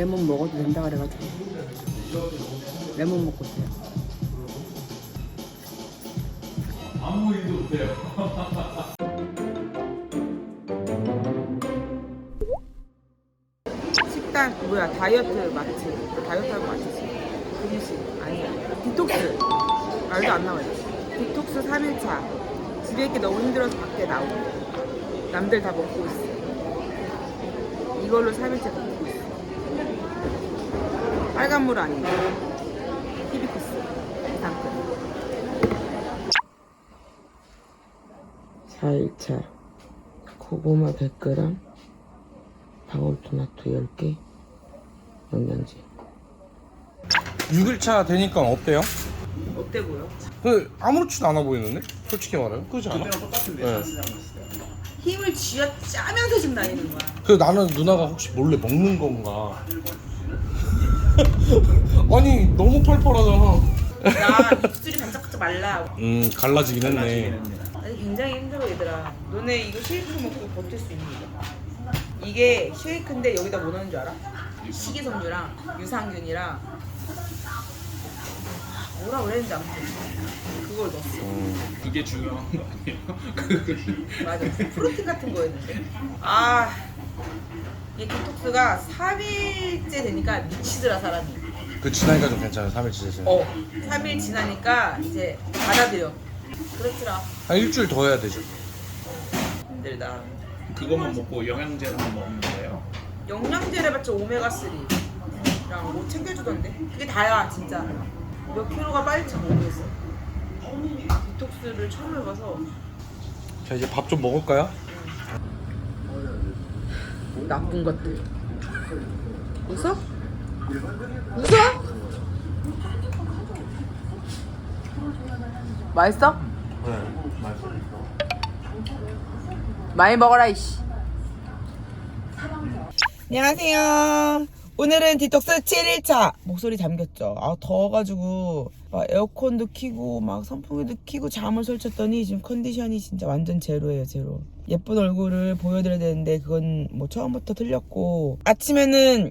레몬 먹어도 된다 그래가지고. 레몬 먹고 있어요. 아무 일도 못해요. 식단 뭐야 다이어트 마트. 다이어트하고 마트지. 음식. 아니야. 디톡스. 말도 안 나와요. 디톡스 3일차. 집에 있기 너무 힘들어서 밖에 나오고. 남들 다 먹고 있어. 이걸로 3일째. 먹고 있어 빨간 물 아니고 히비쿠스 이상큼 4일차 고구마 100g 방울토마토 10개 영양제 6일차 되니까 어때요? 어때 보여? 그 아무렇지도 않아 보이는데? 솔직히 말하면 그렇지 않아? 네. 힘을 쥐어 짜면서 지금 다니는 거야 그 나는 누나가 혹시 몰래 먹는 건가 아니 너무 팔팔하잖아. 나 입술이 반짝반짝 말라. 음 갈라지긴 했네. 아니 굉장히 힘들어 얘들아. 너네 이거 쉐이크 먹고 버틸 수 있니? 이게 쉐이크인데 여기다 뭐 넣는 줄 알아? 식이섬유랑 유산균이랑 뭐라 그랬는지 아무튼 그걸 넣었어. 그게 중요한 거 아니에요? 맞아. 프로틴 같은 거였는데. 아 이게 디톡스가 3일째 되니까 미치더라 사람이. 그 지나니까 좀 괜찮아 3일 지내서 어 3일 지나니까 이제 받아들여. 그렇더라. 한 일주일 더 해야 되죠. 힘들다. 그것만 먹고 영양제만 먹는 거예요? 영양제를 봤자 오메가3랑 뭐 챙겨주던데? 그게 다야 진짜. 몇 킬로가 빠질지 모르겠어. 디톡스를 처음 해봐서. 자 이제 밥 좀 먹을까요? 나쁜 것들. 웃어? 웃어? 맛있어? 네 맛있어. 많이 먹어라 이씨. 안녕하세요. 오늘은 디톡스 7일차. 목소리 잠겼죠? 아 더워가지고 막 에어컨도 켜고 막 선풍기도 켜고 잠을 설쳤더니 지금 컨디션이 진짜 완전 제로예요 제로 예쁜 얼굴을 보여드려야 되는데 그건 뭐 처음부터 틀렸고 아침에는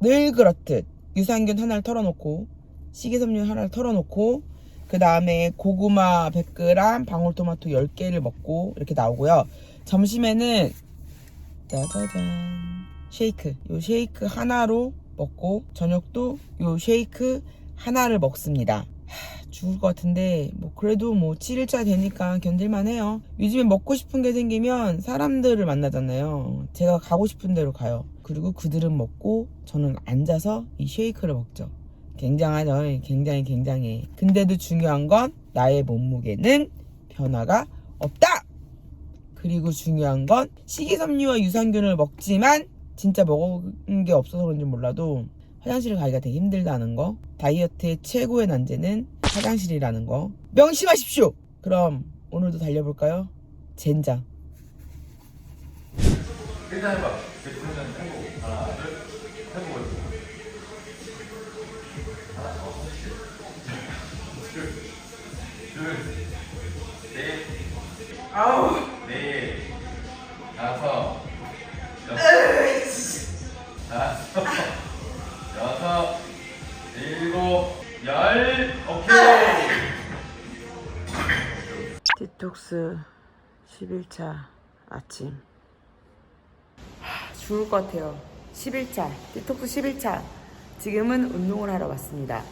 늘 그렇듯 유산균 하나를 털어놓고 식이섬유 하나를 털어놓고 그 다음에 고구마 100g 방울토마토 10개를 먹고 이렇게 나오고요. 점심에는 짜자잔. 쉐이크. 요 쉐이크 하나로 먹고 저녁도 요 쉐이크 하나를 먹습니다. 하, 죽을 것 같은데 뭐 그래도 뭐 7일차 되니까 견딜만 해요. 요즘에 먹고 싶은 게 생기면 사람들을 만나잖아요. 제가 가고 싶은 대로 가요. 그리고 그들은 먹고 저는 앉아서 이 쉐이크를 먹죠. 굉장하죠. 굉장히 굉장해 근데도 중요한 건 나의 몸무게는 변화가 없다! 그리고 중요한 건 식이섬유와 유산균을 먹지만 진짜 먹은 게 없어서 그런지 몰라도 화장실을 가기가 되게 힘들다는 거. 다이어트의 최고의 난제는 화장실이라는 거. 명심하십시오! 그럼 오늘도 달려볼까요? 젠장. 일단 해봐. 해보고 하나 둘 해보고 둘셋. 아우 여섯, 일곱, 열, 오케이. 디톡스 11차 아침. 하, 죽을 것 같아요. 11차 디톡스 11차. 지금은 운동을 하러 왔습니다.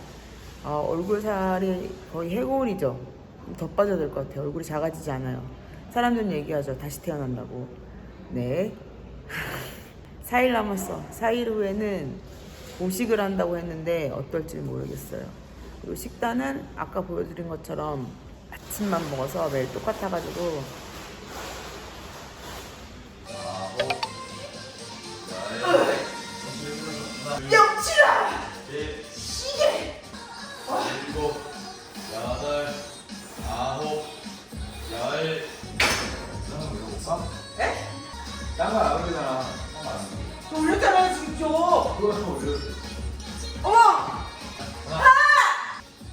어, 얼굴 살이 거의 해고울이죠. 좀더 빠져야 될것 같아요. 얼굴이 작아지지 않아요. 사람들은 얘기하죠. 다시 태어난다고. 네. 4일 남았어. 4일 후에는 보식을 한다고 했는데 어떨지 모르겠어요 그리고 식단은 아까 보여드린 것처럼 아침만 먹어서 매일 똑같아가지고 일곱, 여덟, 아홉, 열. 딴거 물어볼까? 에? 딴거안 올리잖아. 저 올렸잖아요 줘. 그거 한번 올려주세요. 아!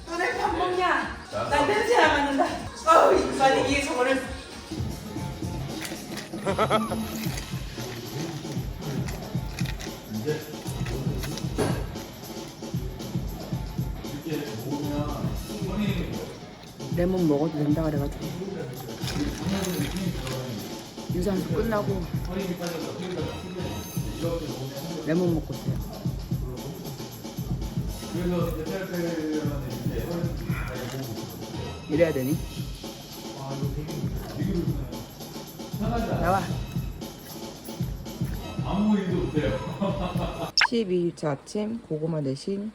너네 밥 먹냐? 난 냄새 안 맡는다. 어우, 많이 이게 저거를. 이제 레몬 먹어도 된다 그래가지고 유산소 끝나고 레몬 먹고 있어요. 이래야 되니? 나와. 아무 일도 못해요. 12일차 아침 고구마 대신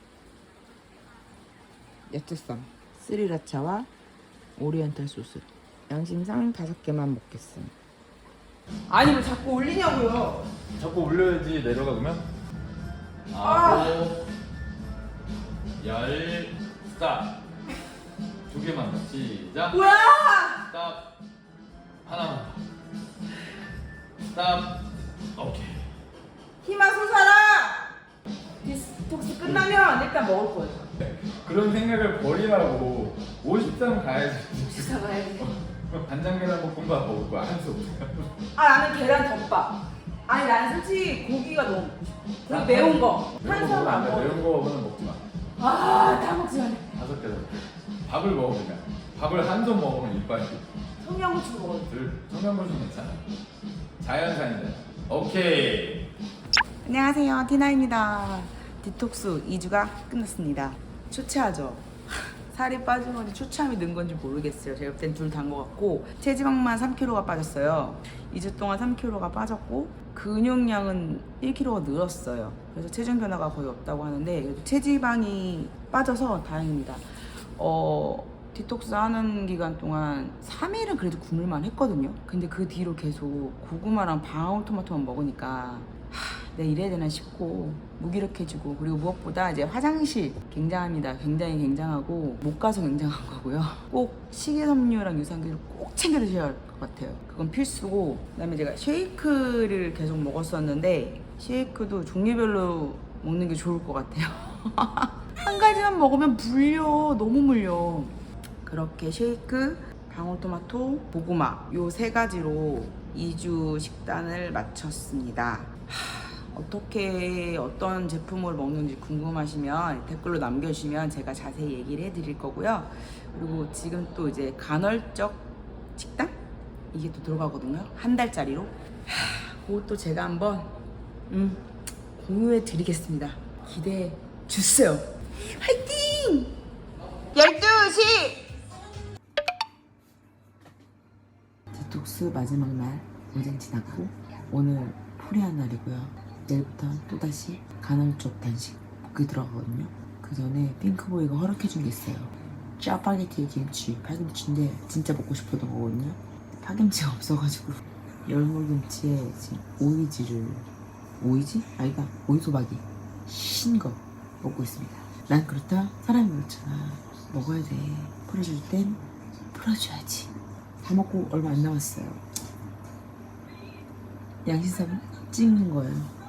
야채쌈 스리라차와 오리엔탈 소스 양심상 다섯 개만 먹겠습니다 아니 왜 자꾸 올리냐고요. 자꾸 올려야지 내려가 그러면? 아. 아홉 열 스탑 두 개만 더. 시작. 뭐야! 하나만 더 스탑. 오케이. 희망 솟아라! 디스톡스 끝나면 일단 먹을 거예요. 그런 생각을 버리라고. 53 가야지. 식사 가야 돼. 간장 계란 볶음밥 먹을 거야 한수. 아 나는 계란 덮밥. 아니 나는 솔직히 고기가 너무 그리고 매운 거. 매운 거 탄수화물 먹으면 안. 먹어. 매운 거는 먹지 마. 아다 먹지 마. 다섯 개 더. 밥을 먹어 그냥. 밥을 한 손 먹으면 이빨이 청양고추 먹어도 돼. 둘. 청양고추 괜찮아. 자연산이잖아 오케이. 안녕하세요. 티나입니다. 디톡스 2주가 끝났습니다. 초췌하죠 살이 빠진 건지 초췌함이 는 건지 모르겠어요. 제가 볼땐 둘 다인 것 같고 체지방만 3kg가 빠졌어요. 2주 동안 3kg가 빠졌고 근육량은 1kg가 늘었어요. 그래서 체중 변화가 거의 없다고 하는데 체지방이 빠져서 다행입니다. 어 디톡스 하는 기간 동안 3일은 그래도 굶을만 했거든요. 근데 그 뒤로 계속 고구마랑 방울토마토만 먹으니까 하, 내가 이래야 되나 싶고 무기력해지고 그리고 무엇보다 이제 화장실 굉장합니다. 굉장히 굉장하고 못 가서 굉장한 거고요. 꼭 식이섬유랑 유산균을 꼭 챙겨 드셔야 할 것 같아요. 그건 필수고 그다음에 제가 쉐이크를 계속 먹었었는데 쉐이크도 종류별로 먹는 게 좋을 것 같아요. 한 가지만 먹으면 물려 너무 물려. 그렇게 쉐이크, 방울토마토, 고구마 요 세 가지로 2주 식단을 마쳤습니다. 하, 어떻게 어떤 제품을 먹는지 궁금하시면 댓글로 남겨주시면 제가 자세히 얘기를 해드릴 거고요. 그리고 지금 또 이제 간헐적 식단 이게 또 들어가거든요. 한 달짜리로. 하, 그것도 제가 한번 음, 공유해 드리겠습니다. 기대해 주세요. 화이팅! 12시! 디톡스 마지막 날 어젠 지났고 오늘 풀이한 날이고요. 내일부터 또다시 간헐적 단식 먹기 들어가거든요. 그 전에 핑크보이가 허락해준 게 있어요. 짜파게티 김치, 파김치인데 진짜 먹고 싶었던 거거든요. 파김치가 없어가지고 열무김치에 지금 오이지를 오이지? 아니다 오이소박이 신거 먹고 있습니다. 난 그렇다 사람이 그렇잖아. 먹어야 돼. 풀어줄 땐 풀어줘야지. 다 먹고 얼마 안 남았어요. 양신삼 찍는 거예요.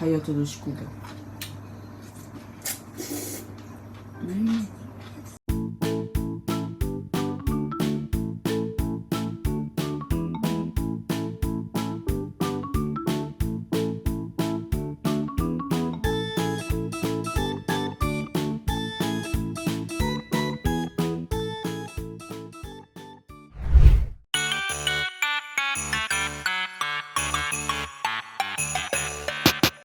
다이어트도 19개. 음.